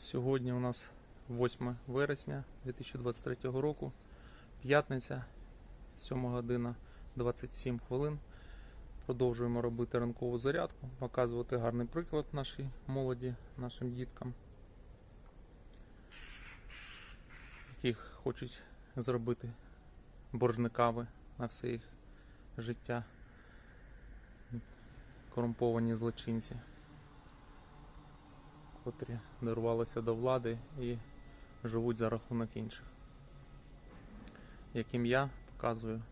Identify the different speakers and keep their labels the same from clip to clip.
Speaker 1: Сьогодні у нас 8 вересня 2023 року, п'ятниця, 7 година 27 хвилин. Продовжуємо робити ранкову зарядку, показувати гарний приклад нашій молоді, нашим діткам, яких хочуть зробити боржниками на все їх життя, корумповані злочинці котрі дорвалися до влади і живуть за рахунок інших. Яким я показую,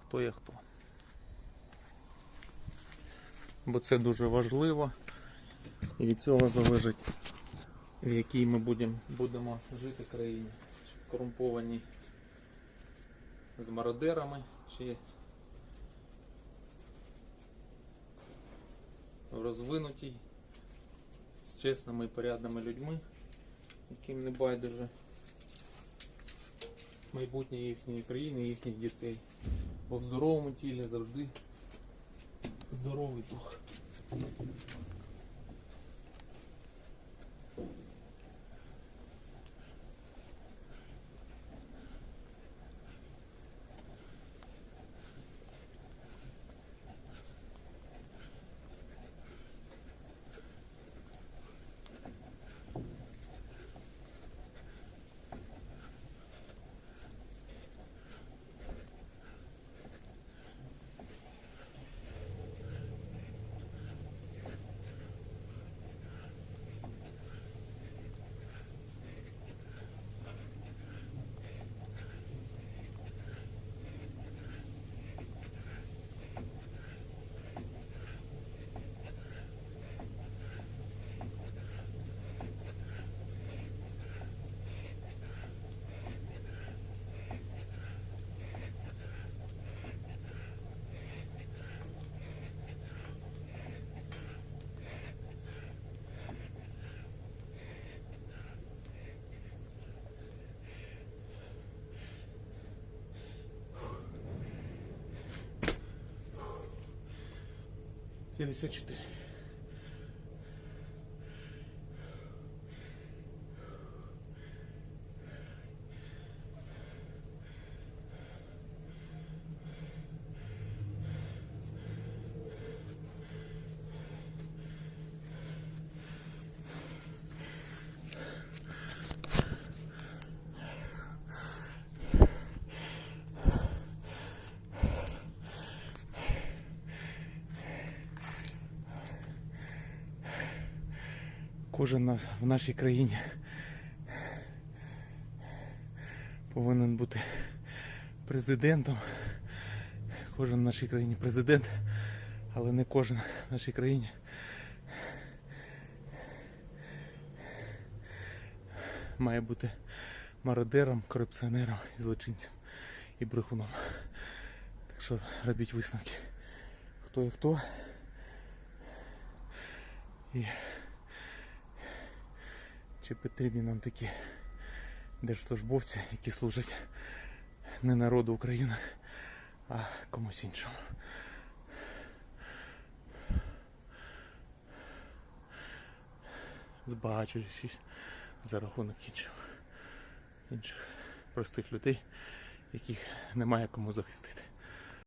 Speaker 1: хто є хто. Бо це дуже важливо, і від цього залежить, в якій ми будемо, будемо жити країні. Чи в корумпованій з мародерами, чи в розвинутій чесними і порядними людьми, яким не байдуже майбутнє їхньої країни, їхніх дітей. Бо в здоровому тілі завжди здоровий дух.
Speaker 2: Ele se atire. Кожен в нашій країні повинен бути президентом. Кожен в нашій країні президент, але не кожен в нашій країні. Має бути мародером, корупціонером, і злочинцем і брехуном. Так що робіть висновки. Хто і хто. І чи потрібні нам такі держслужбовці, які служать не народу України, а комусь іншому. Збагачуючись за рахунок інших, інших простих людей, яких немає кому захистити.